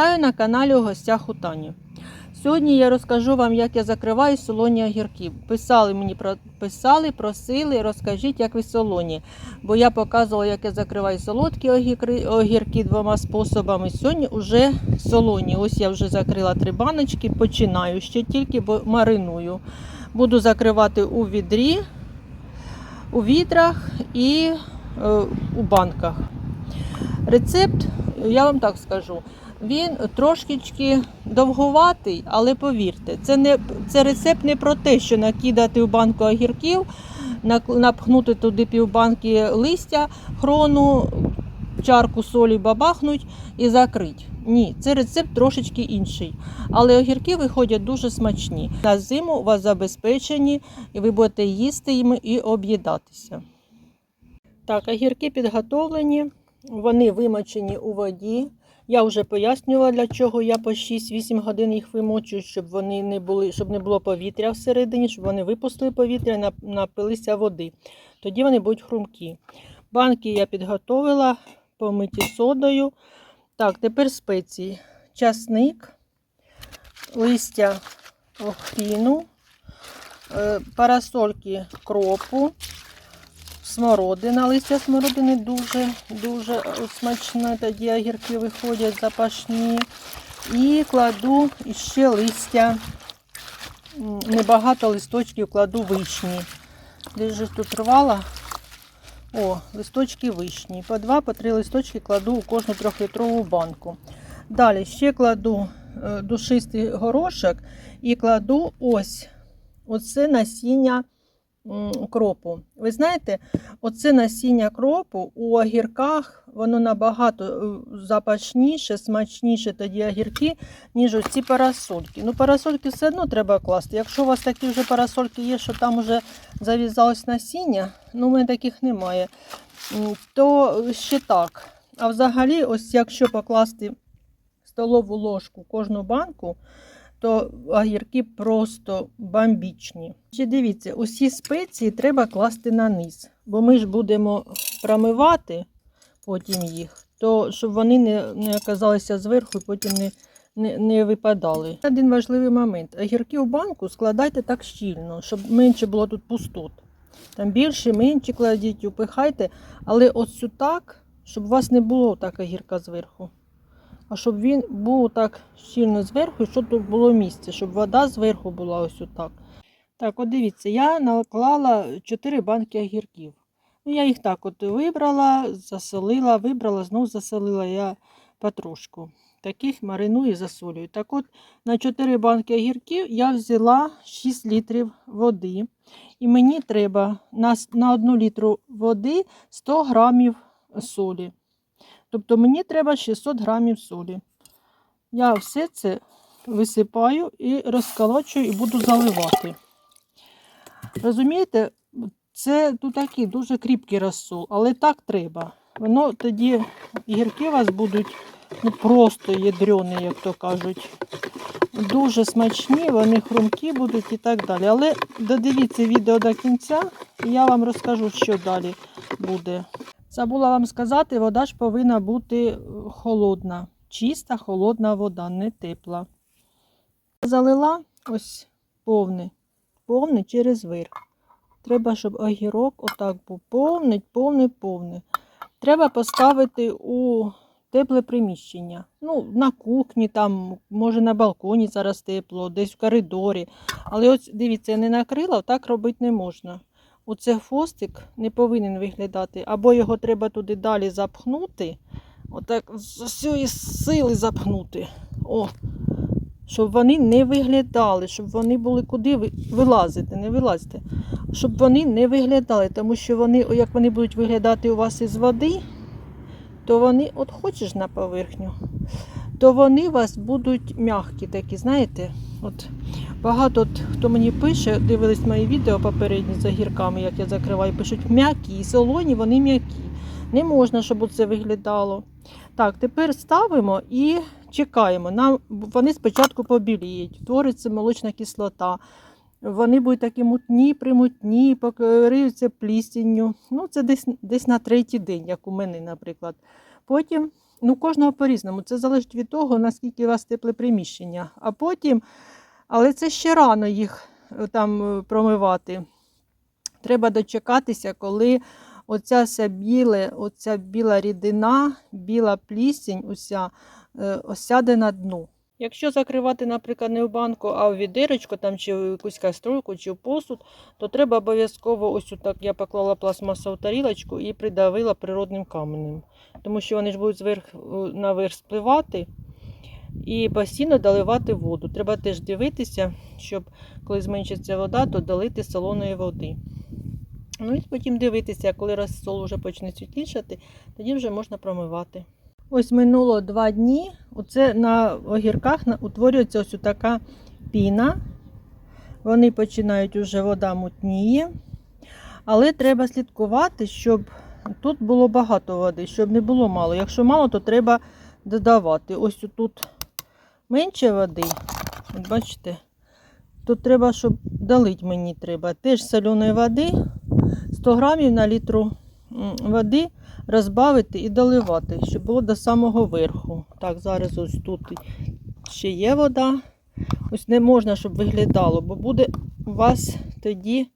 Вітаю на каналі у гостях у Тані. Сьогодні я розкажу вам, як я закриваю солоні огірки. Писали мені писали, просили, розкажіть, як ви солоні. Бо я показувала, як я закриваю солодкі огірки двома способами. Сьогодні вже солоні. Ось я вже закрила три баночки, починаю ще тільки, бо мариную. Буду закривати у відрі, у відрах і е, у банках. Рецепт, я вам так скажу, він трошечки довгуватий, але повірте, це не це рецепт не про те, що накидати в банку огірків, напхнути туди півбанки листя, хрону, чарку солі бабахнуть і закрить. Ні, це рецепт трошечки інший. Але огірки виходять дуже смачні. На зиму у вас забезпечені, і ви будете їсти їм і об'їдатися. Так, огірки підготовлені, вони вимочені у воді. Я вже пояснювала, для чого я по 6-8 годин їх вимочую, щоб вони не були, щоб не було повітря всередині, щоб вони випустили повітря і напилися води. Тоді вони будуть хрумкі. Банки я підготовила, помиті содою. Так, тепер спеції. Часник, листя охріну, е, парасольки кропу, смородина. Листя смородини дуже дуже е, смачне, тоді огірки виходять запашні. І кладу ще листя, небагато листочків кладу вишні. Десь же тут рвала. О, листочки вишні. По два, по три листочки кладу у кожну трьохлітрову банку. Далі ще кладу е, душистий горошок і кладу ось оце насіння кропу. Ви знаєте, оце насіння кропу у огірках, воно набагато е, запашніше, смачніше тоді огірки, ніж оці парасольки. Ну, парасольки все одно треба класти. Якщо у вас такі вже парасольки є, що там вже зав'язалось насіння, ну, у мене таких немає, то ще так. А взагалі, ось якщо покласти столову ложку кожну банку, то огірки просто бомбічні. Ще дивіться, усі спеції треба класти на низ, бо ми ж будемо промивати потім їх, то щоб вони не, не оказалися зверху і потім не, не, не випадали. Один важливий момент. Огірки в банку складайте так щільно, щоб менше було тут пустот. Там більше, менше кладіть, упихайте, але ось так, щоб у вас не було так огірка зверху. А щоб він був так щільно зверху, щоб тут було місце, щоб вода зверху була ось отак. Так, от дивіться, я наклала 4 банки огірків. Ну, я їх так от вибрала, засолила, вибрала, знов засолила я потрошку. Таких мариную і засолюю. Так от на 4 банки огірків я взяла 6 літрів води. І мені треба на, на 1 літру води 100 грамів солі. Тобто мені треба 600 грамів солі. Я все це висипаю і розколочую і буду заливати. Розумієте, це тут такий дуже кріпкий розсол, але так треба. Воно тоді гірки у вас будуть ну, просто ядрені, як то кажуть. Дуже смачні, вони хрумкі будуть і так далі. Але додивіться відео до кінця, і я вам розкажу, що далі буде. Забула вам сказати, вода ж повинна бути е, холодна. Чиста, холодна вода, не тепла. Залила ось повний, повний через верх. Треба, щоб огірок отак був повний, повний, повний. Треба поставити у тепле приміщення. Ну, на кухні, там, може на балконі зараз тепло, десь в коридорі. Але ось дивіться, не накрила, так робити не можна. Оце хвостик не повинен виглядати. Або його треба туди далі запхнути. Отак з усієї сили запхнути. О, щоб вони не виглядали, щоб вони були куди вилазити, не вилазити. Щоб вони не виглядали, тому що вони, як вони будуть виглядати у вас із води, то вони, от хочеш на поверхню, то вони у вас будуть м'які такі, знаєте. От Багато от, хто мені пише, дивились мої відео попередні з огірками, як я закриваю, пишуть м'які, і солоні, вони м'які. Не можна, щоб це виглядало. Так, тепер ставимо і чекаємо. Нам вони спочатку побіліють, твориться молочна кислота. Вони будуть такі мутні, примутні, покриються плісінню. Ну, це десь, десь на третій день, як у мене, наприклад. Потім Ну, кожного по-різному. Це залежить від того, наскільки у вас тепле приміщення. А потім, але це ще рано їх е, там е, промивати. Треба дочекатися, коли оця вся біле, оця біла рідина, біла плісінь уся е, осяде на дно. Якщо закривати, наприклад, не в банку, а в відеречко там, чи в якусь каструльку, чи в посуд, то треба обов'язково ось так я поклала пластмасову тарілочку і придавила природним каменем. Тому що вони ж будуть зверх е, наверх спливати і постійно доливати воду. Треба теж дивитися, щоб коли зменшиться вода, то долити солоної води. Ну і потім дивитися, коли розсол вже почне світлішати, тоді вже можна промивати. Ось минуло два дні. Оце на огірках утворюється ось така піна. Вони починають уже вода мутніє. Але треба слідкувати, щоб тут було багато води, щоб не було мало. Якщо мало, то треба додавати. Ось тут менше води. От бачите, тут треба, щоб долить мені треба. Теж соляної води 100 грамів на літру води розбавити і доливати, щоб було до самого верху. Так, зараз ось тут ще є вода. Ось не можна, щоб виглядало, бо буде у вас тоді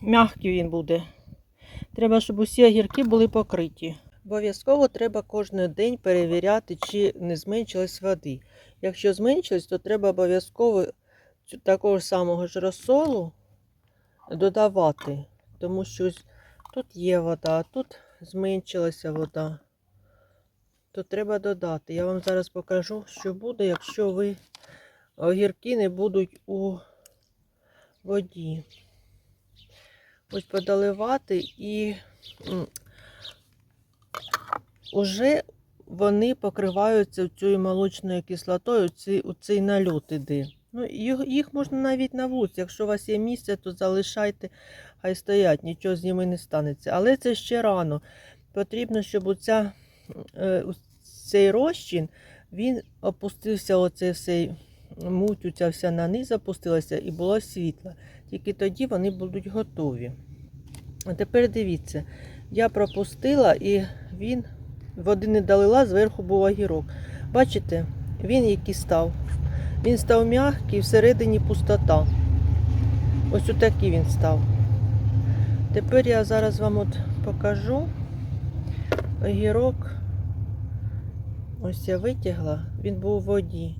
м'який він буде. Треба, щоб усі огірки були покриті. Обов'язково треба кожен день перевіряти, чи не зменшилась води. Якщо зменшилось, то треба обов'язково такого самого ж розсолу додавати. Тому що тут є вода, а тут зменшилася вода. То треба додати. Я вам зараз покажу, що буде, якщо ви огірки не будуть у воді. Ось подаливати і м, уже вони покриваються цією молочною кислотою, у цей нальот іде. Ну, їх, можна навіть на вулиці. Якщо у вас є місце, то залишайте, хай стоять, нічого з ними не станеться. Але це ще рано. Потрібно, щоб оця, е, цей розчин він опустився, оце все муть, оця вся на низ опустилася і було світло. Тільки тоді вони будуть готові. А тепер дивіться, я пропустила і він води не долила, зверху був огірок. Бачите, він який став. Він став м'який, всередині пустота. Ось отакий він став. Тепер я зараз вам от покажу огірок. Ось я витягла, він був у воді.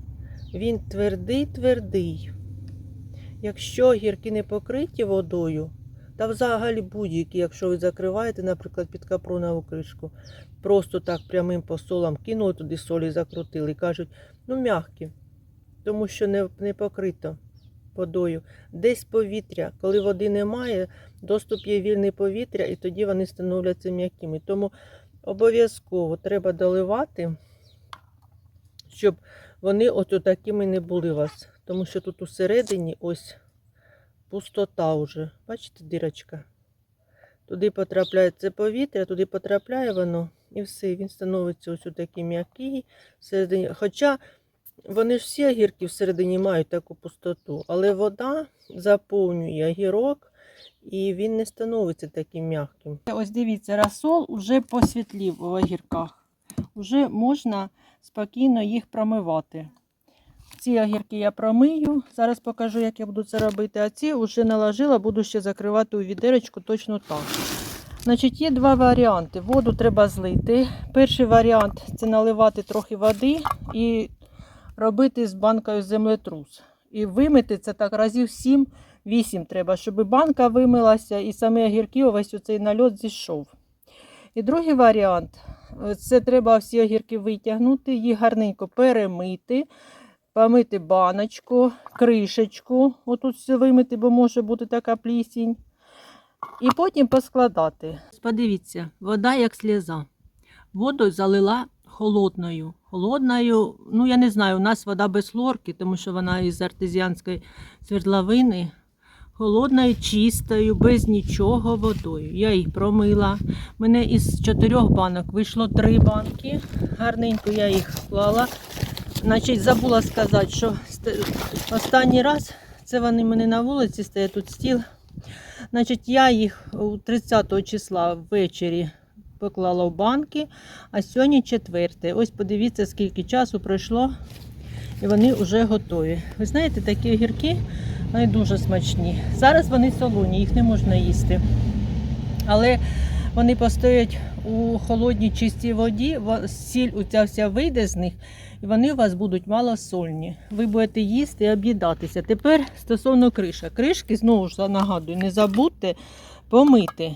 Він твердий-твердий. Якщо гірки не покриті водою, та взагалі будь-які, якщо ви закриваєте, наприклад, під капронову кришку, просто так прямим посолом кинули туди солі, закрутили і кажуть, ну м'які, тому що не, не покрито водою. Десь повітря, коли води немає, доступ є вільне повітря, і тоді вони становляться м'якими. Тому обов'язково треба доливати, щоб вони от такими не були у вас. Тому що тут усередині ось пустота вже. Бачите, дирочка? Туди потрапляє це повітря, туди потрапляє воно і все, він становиться ось такий м'який. Хоча вони ж всі огірки всередині мають таку пустоту, але вода заповнює огірок і він не становиться таким м'яким. Ось дивіться, розсол вже посвітлів у огірках. Уже можна спокійно їх промивати. Ці огірки я промию. Зараз покажу, як я буду це робити. А ці вже наложила, буду ще закривати у відеречку точно так. Значить, є два варіанти. Воду треба злити. Перший варіант це наливати трохи води і робити з банкою землетрус. І вимити це так разів 7-8 треба, щоб банка вимилася і самі огірки, увесь оцей нальот зійшов. І другий варіант це треба всі огірки витягнути, їх гарненько перемити, помити баночку, кришечку, отут все вимити, бо може бути така плісінь. І потім поскладати. Подивіться, вода як сльоза. Воду залила холодною. Холодною, ну я не знаю, у нас вода без хлорки, тому що вона із артезіанської свердловини. Холодною, чистою, без нічого водою. Я їх промила. Мене із чотирьох банок вийшло три банки. Гарненько я їх вклала. Значить, забула сказати, що останній раз це вони мене на вулиці стоять тут стіл. Значить, я їх у 30 числа ввечері поклала в банки, а сьогодні четверте. Ось подивіться, скільки часу пройшло, і вони вже готові. Ви знаєте, такі огірки вони дуже смачні. Зараз вони солоні, їх не можна їсти. Але вони постоять у холодній чистій воді, во- сіль оця вся вийде з них, і вони у вас будуть малосольні. Ви будете їсти і об'їдатися. Тепер стосовно криша. Кришки, знову ж нагадую, не забудьте помити.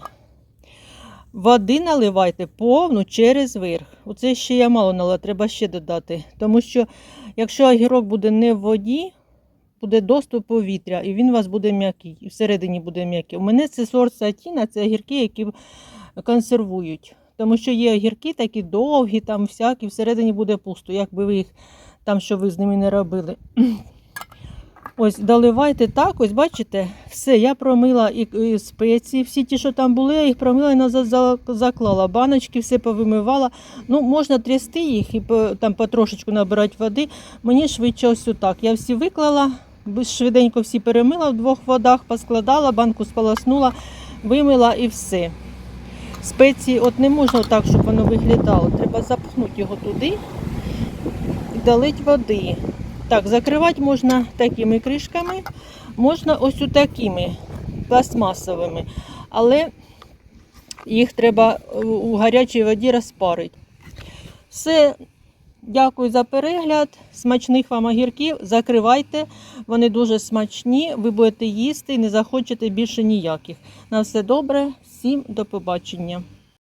Води наливайте повну через верх. Оце ще я мало налила, треба ще додати. Тому що якщо огірок буде не в воді, буде доступ повітря, і він у вас буде м'який, і всередині буде м'який. У мене це сорт сатіна, це огірки, які консервують. Тому що є огірки такі довгі, там всякі, всередині буде пусто, як би ви їх там, що ви з ними не робили. Ось, доливайте так, ось бачите, все, я промила і, і спеції, всі ті, що там були, я їх промила і назад заклала. Баночки все повимивала. Ну, можна трясти їх і там потрошечку набирати води. Мені швидше ось отак. Я всі виклала, швиденько всі перемила в двох водах, поскладала, банку сполоснула, вимила і все. Спеції от не можна так, щоб воно виглядало. Треба запхнути його туди і долити води. Так, закривати можна такими кришками, можна ось такими пластмасовими, але їх треба у- гарячій воді розпарити. Все, дякую за перегляд. Смачних вам огірків. Закривайте, вони дуже смачні. Ви будете їсти і не захочете більше ніяких. На все добре, всім до побачення.